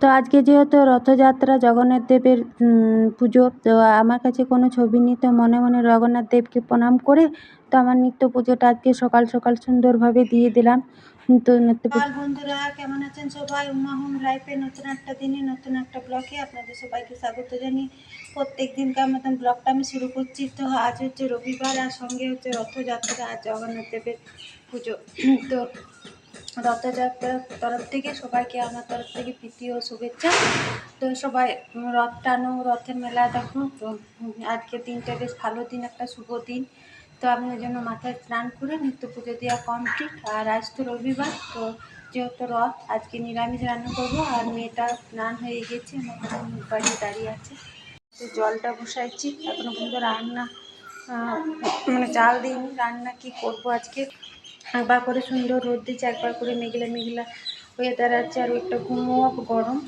তো আজকে যেহেতু রথযাত্রা, জগন্নাথ দেবের পুজো, তো আমার কাছে কোনো ছবি নেই তো মনে মনে জগন্নাথ দেবকে প্রণাম করে তো আমার নিত্য পুজোটা আজকে সকাল সকাল সুন্দরভাবে দিয়ে দিলাম। তো বন্ধুরা, কেমন আছেন সবাই? উমা হোম লাইফে নতুন একটা দিনে, নতুন একটা ব্লগে আপনাদের সবাইকে স্বাগত জানিয়ে প্রত্যেক দিনকার মতন ব্লগটা আমি শুরু করছি। তো আজ হচ্ছে রবিবার আর সঙ্গে হচ্ছে রথযাত্রা আর জগন্নাথ দেবের পুজো। তো রথযাত্রার তরফ থেকে সবাইকে আমার তরফ থেকে প্রীতি ও শুভেচ্ছা। তো সবাই রথ টানো, রথের মেলা দেখো। তো আজকের দিনটা বেশ ভালো দিন, একটা শুভ দিন। তো আমি ওই জন্য মাথায় স্নান করে নিত্য পুজো দেওয়া কমপ্লিট আর আজ তো রবিবার, তো যেহেতু রথ, আজকে নিরামিষ রান্না করব। আর মেয়েটা স্নান হয়ে গেছে, আমার বাড়িয়ে দাঁড়িয়ে আছে। তো জলটা বসাইছি, এখনও পর্যন্ত রান্না মানে চাল দিইনি। রান্না কি করব আজকে? একবার করে সুন্দর রোদ দিচ্ছে, একবার করে মেঘলা মেঘলা ওয়েদার আছে, আর একটা ঘুমো গরম।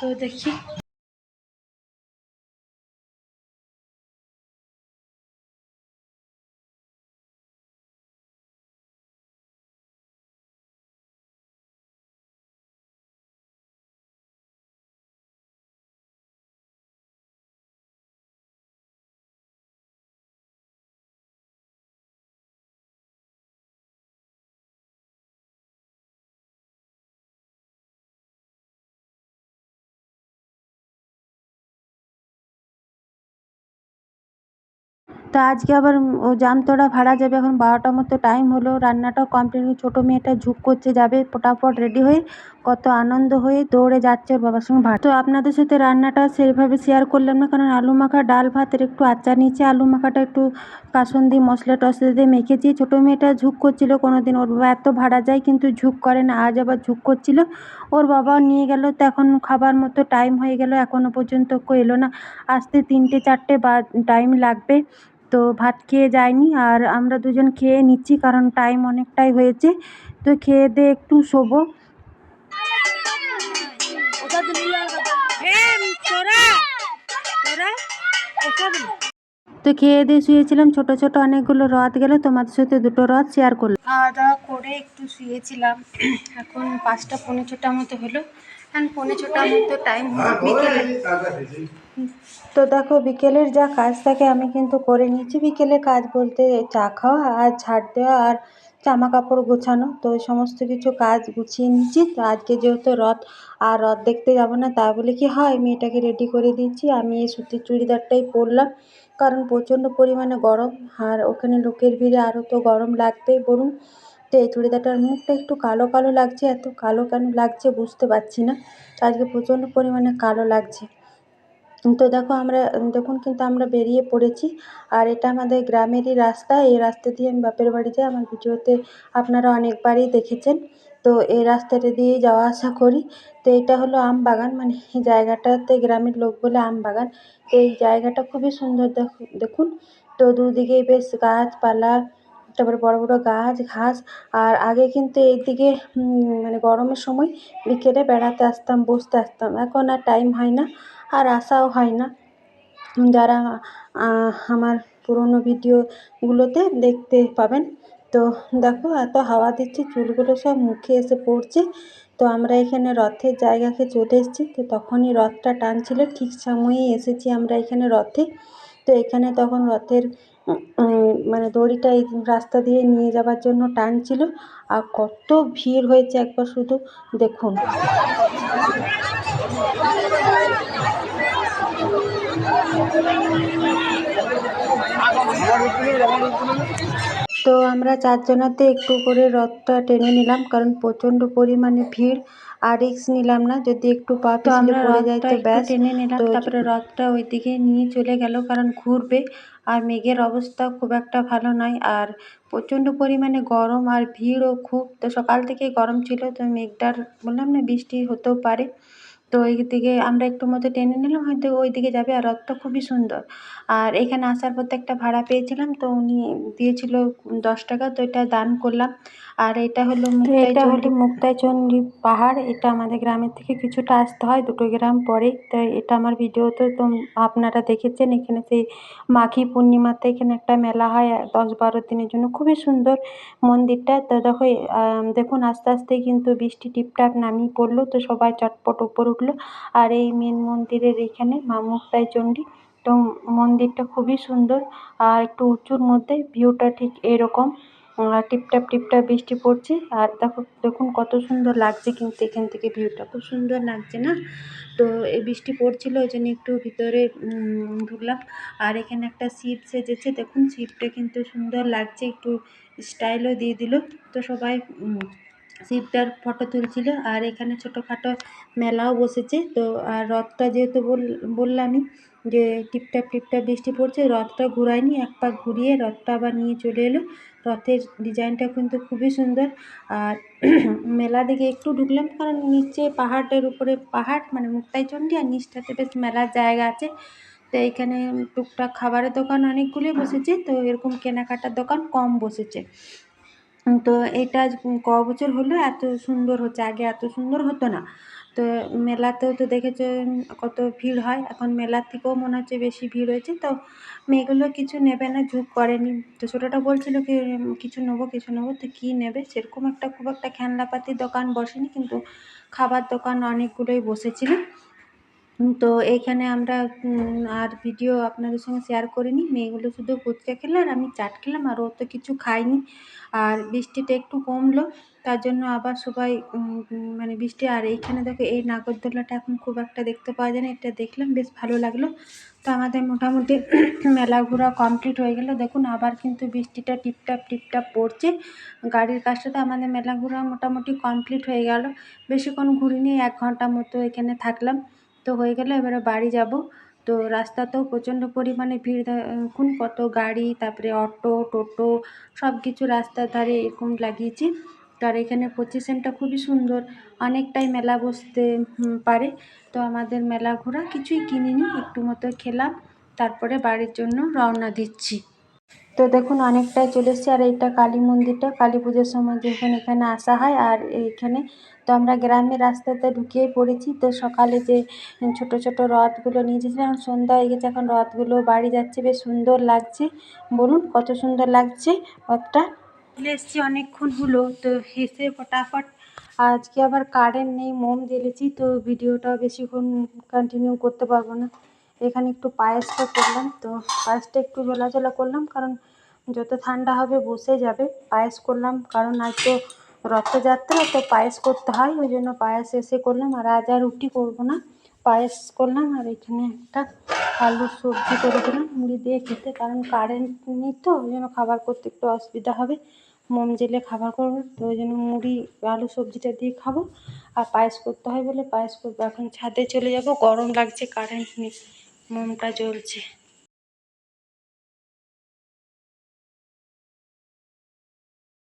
তো দেখি। তো আজকে আবার ও জামতলা ভাড়া যাবে। এখন বারোটার মতো টাইম হলো, রান্নাটাও কমপ্লিট ছোটো মেয়েটা ঝুঁক করছে, যাবে, ফটাফট রেডি হয়ে কত আনন্দ হয়ে দৌড়ে যাচ্ছে ওর বাবার সঙ্গে ভাত। তো আপনাদের সাথে রান্নাটা সেইভাবে শেয়ার করলাম না, কারণ আলু মাখা ডাল ভাতের একটু আচার নিচে আলু মাখাটা একটু কাসন দিয়ে মশলা টসলা দিয়ে মেখেছি। ছোটো মেয়েটা ঝুঁক করছিল কোনো দিন ওর বাবা এত ভাড়া যায় কিন্তু ঝুঁক করে না, আজ আবার ঝুঁক করছিল। ওর বাবাও নিয়ে গেল, তো এখন খাবার মতো টাইম হয়ে গেল এখনও পর্যন্ত এলো না। আসতে তিনটে, চারটে বা টাইম লাগবে, তো ভাত খেয়ে যায়নি। আর আমরা দুজন খেয়ে নিচ্ছি, কারণ টাইম অনেকটাই হয়েছে। তো খেয়ে দিয়ে একটু শোবো। তো খেয়ে দিয়ে শুয়েছিলাম ছোট ছোট অনেকগুলো রথ গেল তোমাদের সাথে দুটো রথ শেয়ার করলাম। খাওয়া দাওয়া করে একটু শুয়েছিলাম। এখন পাঁচটা পনেরো ছটার মতো হলো। এখন পৌনে ছটার মতো টাইম বিকেলে। তো দেখো বিকেলের যা কাজ থাকে আমি কিন্তু করে নিয়েছি বিকেলে কাজ বলতে চা খাওয়া আর ঝাড় দেওয়া আর জামা কাপড় গোছানো। তো সমস্ত কিছু কাজ গুছিয়ে নিচ্ছি তো আজকে যেহেতু রথ, আর রথ দেখতে যাব না, তা বলে কি হয়, মেয়েটাকে রেডি করে দিচ্ছি আমি এই সুতির চুড়িদারটাই পরলাম, কারণ প্রচণ্ড পরিমাণে গরম, আর ওখানে লোকের ভিড়ে আরও তো গরম লাগবেই বলুন তো এই চুড়িদারটার মুখটা একটু কালো কালো লাগছে, এত কালো কেন লাগছে বুঝতে পারছি না। আজকে প্রচণ্ড পরিমাণে কালো লাগছে। তো দেখো আমরা, দেখুন কিন্তু আমরা বেরিয়ে পড়েছি। আর এটা আমাদের গ্রামেরই রাস্তা। এই রাস্তা দিয়ে আমি বাপের বাড়ি যাই। আমার ভিডিওতে আপনারা অনেকবারই দেখেছেন। তো এই রাস্তাটা দিয়েই যাওয়া আসা করি। তো এটা হলো আম বাগান। মানে এই জায়গাটাতে গ্রামের লোক বলে আম বাগান। তো এই জায়গাটা খুবই সুন্দর দেখুন। তো দুদিকেই বেশ গাছপালা, তারপরে বড় বড় গাছ, ঘাস। আর আগে কিন্তু এইদিকে মানে গরমের সময় বিকেলে বেড়াতে আসতাম, বসতে আসতাম। এখন আর টাইম হয় না। আর আসাও হয় না। যারা আমার পুরনো ভিডিওগুলোতে দেখতে পাবেন, তো দেখো এত হাওয়া দিচ্ছে, চুলগুলো সব মুখে এসে পড়ছে। তো আমরা এখানে রথের জায়গাকে চলে এসেছি, তো তখনই রথটা টানছিল, ঠিক সময়েই এসেছি আমরা এখানে রথে। তো এখানে তখন রথের মানে দড়িটা এই রাস্তা দিয়ে নিয়ে যাওয়ার জন্য টানছিল আর কত ভিড় হয়েছে একবার শুধু দেখুন। তো আমরা চারজনাতে একটু করে রথটা টেনে নিলাম, কারণ প্রচণ্ড পরিমাণে ভিড়। আর রিক্স নিলাম না যদি একটু পা পিছলে পড়ে যায় তো ব্যাস। টেনে নিলাম তারপরে রথটা ওইদিকে নিয়ে চলে গেল কারণ ঘুরবে আর মেঘের অবস্থা খুব একটা ভালো নয়। আর প্রচণ্ড পরিমাণে গরম আর ভিড়ও খুব। তো সকাল থেকেই গরম ছিল তো মেঘটার বললাম না বৃষ্টি হতেও পারে। তো ওই দিকে আমরা একটু মতো টেনে নিলাম হয়তো ওই দিকে যাবে আর রথটা খুবই সুন্দর। আর এখানে আসার পথে একটা ভাড়া পেয়েছিলাম তো উনি দিয়েছিল দশ টাকা তো এটা দান করলাম। আর এটা হলো এটা হলো মুক্তাইচন্ডী পাহাড় এটা আমাদের গ্রামের থেকে কিছুটা আসতে হয় দুটো গ্রাম পরে। তো এটা আমার ভিডিওতে তো আপনারা দেখেছেন এখানে সেই মাঘী পূর্ণিমাতে এখানে একটা মেলা হয় দশ বারো দিনের জন্য। খুবই সুন্দর মন্দিরটা। তো দেখো দেখুন আস্তে আস্তে কিন্তু বৃষ্টি টিপটাপ নামিয়ে পড়ল তো সবাই চটপট উপর উঠল। আর এই মেন মন্দিরের এখানে মা মুক্তাইচন্ডী তো মন্দিরটা খুবই সুন্দর। আর একটু উঁচুর মধ্যে ভিউটা ঠিক এরকম। টিপটাপ টিপটাপ বৃষ্টি পড়ছে। আর দেখো, দেখুন কত সুন্দর লাগছে কিন্তু এখান থেকে ভিউটা খুব সুন্দর লাগছে না? তো এই বৃষ্টি পড়ছিল ওই জন্য একটু ভিতরে ঢুকলাম। আর এখানে একটা শিব সেজেছে। দেখুন, শিবটা কিন্তু সুন্দর লাগছে। একটু স্টাইলও দিয়ে দিল। তো সবাই শিবটার ফটো তুলছিল আর এখানে ছোটোখাটো মেলাও বসেছে। তো, আর রথটা যেহেতু বল- বললামই যে টিপটাপ টিপটাপ বৃষ্টি পড়ছে, রথটা ঘুরায়নি, এক পাক ঘুরিয়ে রথটা আবার নিয়ে চলে এলো। রথের ডিজাইনটা কিন্তু খুবই সুন্দর। আর মেলা দিকে একটু ঢুকলাম কারণ নিচে পাহাড়ের উপরে পাহাড় মানে মুক্তাইচন্ডী আর নিচটাতে বেশ মেলার জায়গা আছে। তো এইখানে টুকটাক খাবারের দোকান অনেকগুলোই বসেছে। তো এরকম কেনাকাটার দোকান কম বসেছে। তো এটা ক বছর হলো, এত সুন্দর হচ্ছে, আগে এত সুন্দর হতো না। তো মেলাতেও তো দেখেছেন কত ভিড় হয়, এখন মেলার থেকেও মনে হচ্ছে বেশি ভিড় হয়েছে। তো মেয়েগুলো কিছু নেবে না, ঝুঁক করেনি। তো ছোটোটা বলছিল কি কিছু নেব কিছু নেব, তো কী নেবে? সেরকম একটা খুব একটা খেলনাপাতির দোকান বসেনি, কিন্তু খাবার দোকান অনেকগুলোই বসেছিল। তো এইখানে আমরা আর ভিডিও আপনাদের সঙ্গে শেয়ার করিনি। মেয়েগুলো শুধু ফুচকা খেলো আর আমি চাট খেলাম আর ও তো কিছু খায়নি। আর বৃষ্টিটা একটু কমলো, তার জন্য আবার সবাই মানে বৃষ্টি, আর এইখানে দেখো এই নাগরদোলাটা এখন খুব একটা দেখতে পাওয়া যায় না, এটা দেখলাম বেশ ভালো লাগল। তো আমাদের মোটামুটি মেলা ঘোরা কমপ্লিট হয়ে গেল। দেখুন আবার কিন্তু বৃষ্টিটা টিপটাপ টিপটাপ পড়ছে। গাড়ির কাজটাতে আমাদের মেলা ঘোরা মোটামুটি কমপ্লিট হয়ে গেল। বেশিক্ষণ ঘুরিনি, এক ঘণ্টা মতো এখানে থাকলাম। তো হয়ে গেলে, এবারে বাড়ি যাব। তো রাস্তাতেও প্রচণ্ড পরিমাণে ভিড় দেখুন কত গাড়ি, তারপরে অটো, টোটো সব কিছু রাস্তার ধারে এরকম লাগিয়েছি। তো আর এখানে পজিশনটা খুবই সুন্দর, অনেকটাই মেলা বসতে পারে। তো আমাদের মেলা ঘোরা, কিছুই কিনিনি, একটু মতো খেলাম, তারপরে বাড়ির জন্য রওনা দিচ্ছি। তো দেখুন, অনেকটাই চলে এসেছি। আর এইটা কালী মন্দিরটা, কালী পুজোর সময় যখন এখানে আসা হয়, আর এইখানে তো আমরা গ্রামের রাস্তাতে ঢুকিয়ে পড়েছি। তো সকালে যে ছোট ছোট রথগুলো নিয়ে এসেছিলাম, এখন সন্ধ্যা হয়ে গেছে, এখন রথগুলো বাড়ি যাচ্ছে, বেশ সুন্দর লাগছে। বলুন, কত সুন্দর লাগছে রথটা? চলে এসেছি অনেকক্ষণ হলো, তো হেসে ফটাফট আজকে আবার কারেন্ট নেই, মোম জ্বেলেছি, তো ভিডিওটা বেশিক্ষণ কন্টিনিউ করতে পারব না। এখানে একটু পায়েসটা করলাম, তো পায়েসটা একটু ঝোলা ঝোলা করলাম, কারণ যত ঠান্ডা হবে বসে যাবে। পায়েস করলাম, কারণ আজ তো রথযাত্রা, তো পায়েস করতে হয়, ওই জন্য পায়েস এসে করলাম, আর আজ আর রুটি করব না। পায়েস করলাম, আর এখানে একটা আলুর সবজি করে দিলাম, মুড়ি দিয়ে খেতে, কারণ কারেন্ট নেই তো, ওই জন্য খাবার করতে একটু অসুবিধা হবে। মোম জেলে খাবার করব, তো ওই জন্য মুড়ি আলু সবজিটা দিয়ে খাব। আর পায়েস করতে হয় বলে পায়েস করব, এখন ছাদে চলে যাব, গরম লাগছে কারেন্ট নেই। মোমটা জ্বলছে।